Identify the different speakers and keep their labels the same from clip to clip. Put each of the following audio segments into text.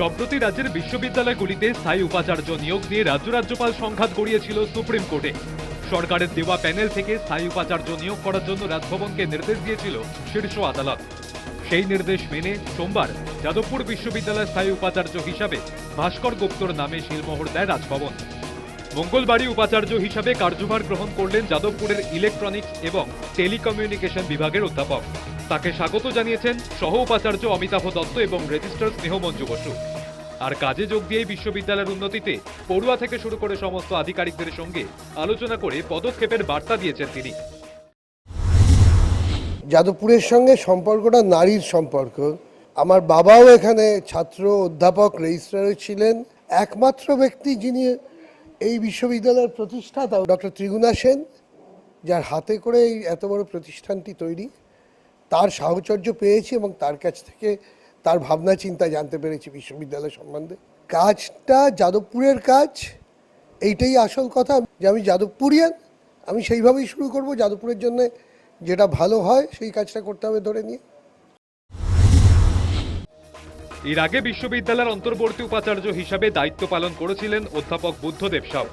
Speaker 1: সম্প্রতি রাজ্যের বিশ্ববিদ্যালয়গুলিতে স্থায়ী উপাচার্য নিয়োগ নিয়ে রাজ্য রাজ্যপাল সংঘাত গড়িয়েছিল সুপ্রিম কোর্টে। সরকারের দেওয়া প্যানেল থেকে স্থায়ী উপাচার্য নিয়োগ করার জন্য রাজভবনকে নির্দেশ দিয়েছিল শীর্ষ আদালত। সেই নির্দেশ মেনে সোমবার যাদবপুর বিশ্ববিদ্যালয়ের স্থায়ী উপাচার্য হিসাবে ভাস্কর গুপ্তর নামে শিলমোহর দেয় রাজভবন। মঙ্গলবারই উপাচার্য হিসাবে কার্যভার গ্রহণ করলেন যাদবপুরের ইলেকট্রনিক্স এবং টেলিকমিউনিকেশন বিভাগের অধ্যাপক। তাকে স্বাগত জানিয়েছেন সহ উপাচার্য অমিতাভ দত্ত এবং রেজিস্ট্রার স্নেহমঞ্জু বসু। আর কাজে যোগ দিয়ে বিশ্ববিদ্যালয়ের উন্নতিতে পড়ুয়া থেকে শুরু করে সমস্ত আধিকারিকদের সঙ্গে আলোচনা করে পদক্ষেপের বার্তা দিয়েছেন তিনি।
Speaker 2: যাদবপুরের সঙ্গে সম্পর্কটা নারীর সম্পর্ক। আমার বাবাও এখানে ছাত্র, অধ্যাপক, রেজিস্ট্রার ছিলেন। একমাত্র ব্যক্তি যিনি এই বিশ্ববিদ্যালয়ের প্রতিষ্ঠাতা ডক্টর ত্রিগুণা সেন, যার হাতে করে এই এত বড় প্রতিষ্ঠানটি তৈরি, তার সাহচর্য পেয়েছি এবং তার কাছ থেকে তার ভাবনা, চিন্তা জানতে পেরেছি বিশ্ববিদ্যালয় সম্বন্ধে। কাজটা যাদবপুরের কাজ, এইটাই আসল কথা। যে আমি যাদবপুরিয়ান, আমি সেইভাবেই শুরু করব। যাদবপুরের জন্য যেটা ভালো হয়, সেই কাজটা করতে হবে ধরে নিয়ে।
Speaker 1: এর আগে বিশ্ববিদ্যালয়ের অন্তর্বর্তী উপাচার্য হিসাবে দায়িত্ব পালন করেছিলেন অধ্যাপক বুদ্ধদেব সাউ।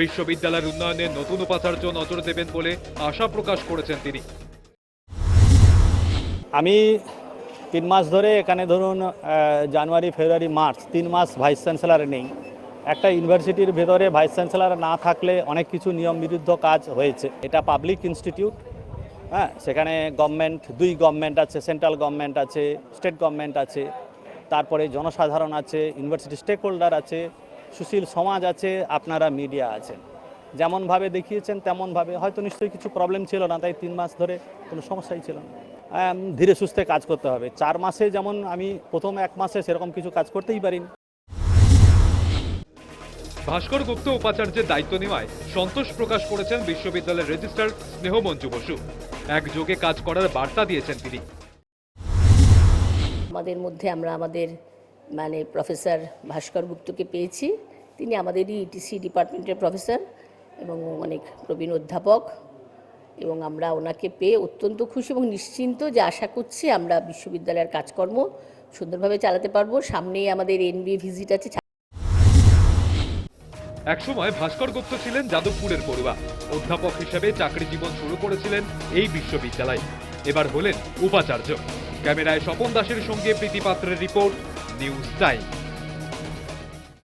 Speaker 1: বিশ্ববিদ্যালয়ের উন্নয়নে নতুন উপাচার্য নজর দেবেন বলে আশা প্রকাশ করেছেন তিনি।
Speaker 3: আমি তিন মাস ধরে এখানে ধরুন জানুয়ারি, ফেব্রুয়ারি, মার্চ, তিন মাস ভাইস চ্যান্সেলার নেই। একটা ইউনিভার্সিটির ভেতরে ভাইস চ্যান্সেলার না থাকলে অনেক কিছু নিয়ম বিরুদ্ধ কাজ হয়েছে। এটা পাবলিক ইনস্টিটিউট হ্যাঁ? সেখানে গভর্নমেন্ট দুই গভর্নমেন্ট আছে সেন্ট্রাল গভর্নমেন্ট আছে স্টেট গভর্নমেন্ট আছে। তারপরে জনসাধারণ আছে ইউনিভার্সিটি স্টেক হোল্ডার আছে, সুশীল সমাজ আছে, আপনারা মিডিয়া আছেন। যেমনভাবে দেখিয়েছেন, তেমনভাবে হয়তো নিশ্চয়ই কিছু প্রবলেম ছিল না, তাই তিন মাস ধরে কোনো সমস্যাই ছিল না। ধীরে সুস্থে কাজ করতে হবে। চার মাসে যেমন আমি প্রথম এক মাসে সেরকম কিছু কাজ করতেই পারিনি।
Speaker 1: ভাস্কর গুপ্ত উপাচার্যের দায়িত্ব নেওয়ায় সন্তোষ প্রকাশ করেছেন বিশ্ববিদ্যালয়ের রেজিস্ট্রার স্নেহমঞ্জু বসু। একযোগে কাজ করার বার্তা দিয়েছেন তিনি।
Speaker 4: আমাদের মধ্যে আমরা আমাদের মানে প্রফেসর ভাস্কর গুপ্তকে পেয়েছি। তিনি আমাদেরই ইটিসি ডিপার্টমেন্টের প্রফেসর এবং অনেক প্রবীণ অধ্যাপক এবং আমরা ওনাকে পেয়ে অত্যন্ত খুশি এবং নিশ্চিন্ত যে আশা করছি আমরা বিশ্ববিদ্যালয়ের কাজকর্ম সুন্দরভাবে চালাতে পারব। সামনেই আমাদের এনবিএ ভিজিট আছে।
Speaker 1: একসময় ভাস্কর গুপ্ত ছিলেন যাদবপুরের পড়ুয়া। অধ্যাপক হিসেবে চাকরি জীবন শুরু করেছিলেন এই বিশ্ববিদ্যালয়। এবার হলেন উপাচার্য। ক্যামেরায় স্বপন দাসের সঙ্গে প্রীতিপাত্রের রিপোর্ট নিউজ টাইম।